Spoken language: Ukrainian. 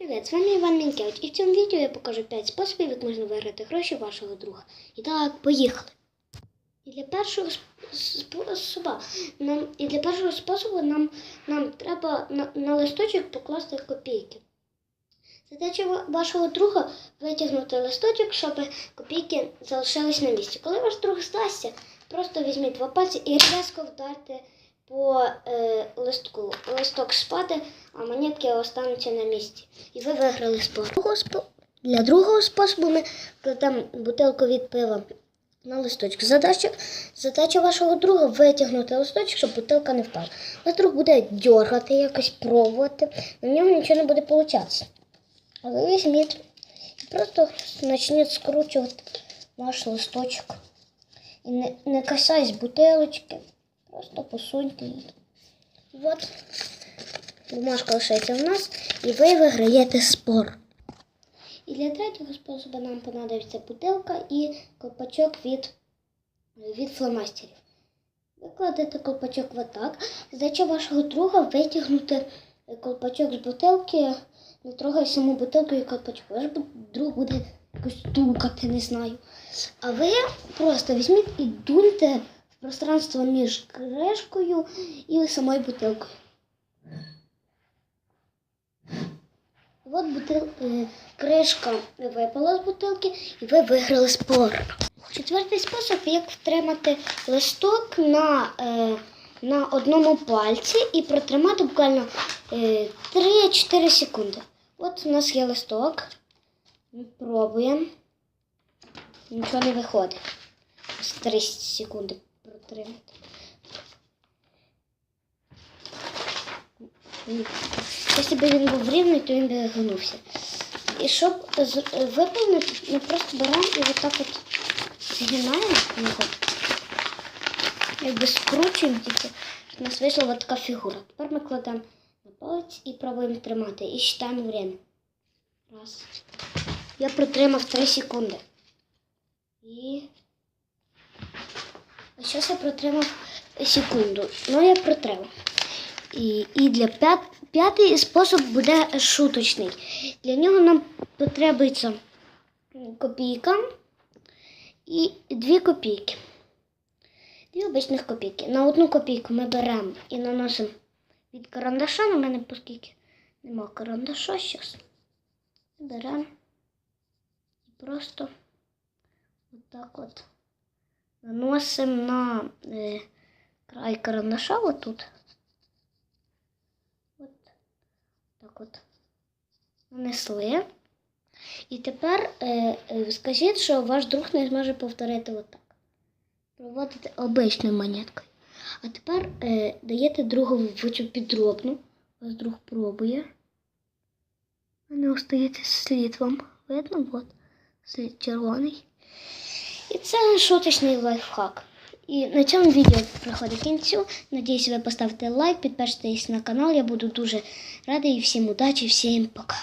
Привіт, з вами Іван Мінкевич і в цьому відео я покажу 5 способів, як можна виграти гроші вашого друга. І так, поїхали. І для першого сп- способу нам, і для першого способу нам, нам треба на, на листочок покласти копійки. Задача ва- вашого друга витягнути листочок, щоб копійки залишились на місці. Коли ваш друг здасться, просто візьміть два пальці і різко вдарте по е, листку. Листок спаде, а монетки остануться на місці. І ви виграли спор. Для другого способу ми кладемо бутилку від пива на листочок. Задача, задача вашого друга витягнути листочок, щоб бутилка не впала. Ваш друг буде дергати, якось пробувати, на нього нічого не буде получатися. Але візьміть і просто почніть скручувати ваш листочок. І не, не касаясь бутилочки, просто посуньте. От бумажка лишається в нас, і ви виграєте спор. І для третього способу нам понадобиться бутилка і колпачок від, від фломастерів. Ви кладете колпачок отак. Задача вашого друга витягнути колпачок з бутилки, не трогай саму бутилку і колпачок. Ваш друг буде якось тукати, не знаю. А ви просто візьміть і дуньте пространство між кришкою і самою бутилкою. От бутил, е, кришка випала з бутилки, і ви виграли спор. Четвертий спосіб, як втримати листок на, е, на одному пальці і протримати буквально е, 3-4 секунди. От у нас є листок. Ми пробуємо. Нічого не виходить. Ось 3 секунди протримати. Ні. Якщо б він був рівний, то він би гнувся. І щоб виповнити, ми просто беремо і отак от згинаємо його. Якби скручуємо тільки, у нас вийшла от така фігура. Тепер ми кладемо на палець і пробуємо тримати. І считаємо время. Раз. Я протримав 3 секунди. І. Зараз я протримав секунду. Ну, я протримав. І, і для п'ят, п'ятий спосіб буде шуточний. Для нього нам потребується копійка і дві копійки. Дві обичних копійки. На одну копійку ми беремо і наносимо від карандаша. На мене оскільки нема карандаша зараз. Беремо і просто отак от наносимо на е, край карандаша отут. От так от нанесли. І тепер е, е, скажіть, що ваш друг не зможе повторити отак. Проводите обичною монеткою. А тепер е, даєте другу цю підробну. Ваш друг пробує. А не остається слід вам. Видно? От. Слід червоний. І це шуточний лайфхак. І на цьому відео приходить кінцю. Надіюсь, ви поставите лайк, підпишитесь на канал. Я буду дуже радий. Всім удачі, всім пока.